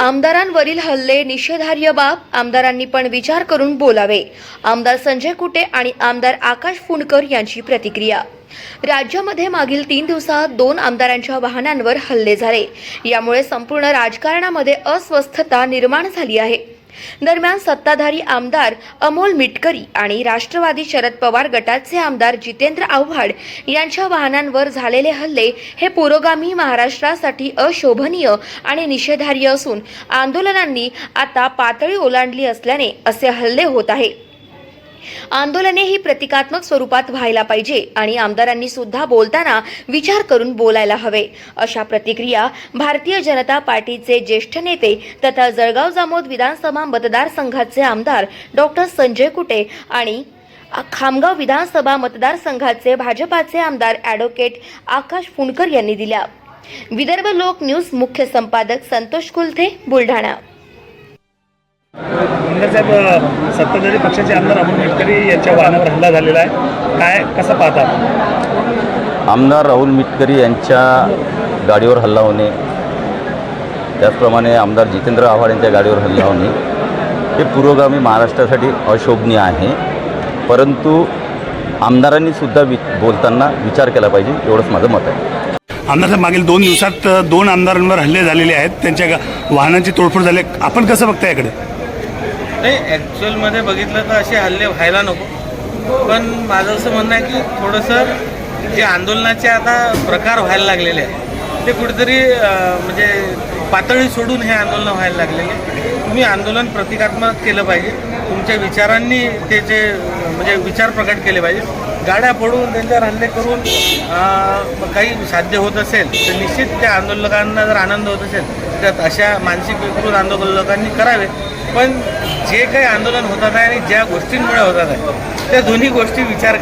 आमदारांवरील हल्ले निषेधार्य बाब आमदारांनी पण विचार करून बोलावे. आमदार संजय कुटे आणि आमदार आकाश फुंडकर यांची प्रतिक्रिया. राज्यामध्ये मागील तीन दिवसात दोन आमदारांच्या वाहनांवर हल्ले झाले. यामुळे संपूर्ण राजकारणामध्ये अस्वस्थता निर्माण झाली आहे. दरम्यान सत्ताधारी आमदार अमोल मिटकरी आणि राष्ट्रवादी शरद पवार गटाचे आमदार जितेंद्र आव्हाड यांच्या वाहनांवर झालेले हल्ले हे पुरोगामी महाराष्ट्रासाठी अशोभनीय आणि निषेधार्ह असून आंदोलनांनी आता पातळी ओलांडली असल्याने असे हल्ले होत आहे. आंदोलने ही प्रतिकात्मक स्वरूपात व्हायला पाहिजे आणि आमदारांनी सुद्धा बोलताना विचार करून बोलायला हवे अशा प्रतिक्रिया भारतीय जनता पार्टीचे ज्येष्ठ नेते तथा जळगाव जामोद विधानसभा मतदारसंघाचे आमदार डॉक्टर संजय कुटे आणि खामगाव विधानसभा मतदारसंघाचे भाजपाचे आमदार ॲडव्होकेट आकाश फुंडकर यांनी दिल्या. विदर्भ लोक न्यूज मुख्य संपादक संतोष कुलथे बुलढाणा. आमदार साहेब अ, सत्ताधारी पक्षाचे आमदार अमोल मिटकरी यांच्या वाहनावर हल्ला झालेला आहे. काय कसं पाहतात आमदार राहुल मिटकरी यांच्या गाडीवर हल्ला होणे त्याचप्रमाणे आमदार जितेंद्र आव्हाड यांच्या गाडीवर हल्ला होणे हे पुरोगामी महाराष्ट्रासाठी अशोभनीय आहे. परंतु आमदारांनी सुद्धा वि बोलताना विचार केला पाहिजे एवढंच माझं मत आहे. आमदार साहेब मागील दोन दिवसात दोन आमदारांवर हल्ले झालेले आहेत. त्यांच्या वाहनांची तोडफोड झाली. आहे. आपण कसं बघता याकडे? नाही ॲक्च्युअलमध्ये बघितलं तर असे हल्ले व्हायला नको. पण माझं असं म्हणणं आहे की थोडंसं जे आंदोलनाचे आता प्रकार व्हायला लागलेले आहेत ते कुठेतरी म्हणजे पातळी सोडून हे आंदोलन व्हायला लागलेले आहे. तुम्ही आंदोलन प्रतिकात्मक केलं पाहिजे. तुमच्या विचारांनी ते जे म्हणजे विचार प्रकट केले पाहिजे. गाड्या पडून त्यांच्यावर हल्ले करून काही साध्य होत असेल तर निश्चित त्या आंदोलकांना जर आनंद होत असेल शकतात अशा मानसिक विकृत आंदोलन लोकांनी करावे. पण जे काही आंदोलन होतात आहे आणि ज्या गोष्टींमुळे होतात आहे त्या दोन्ही गोष्टी विचार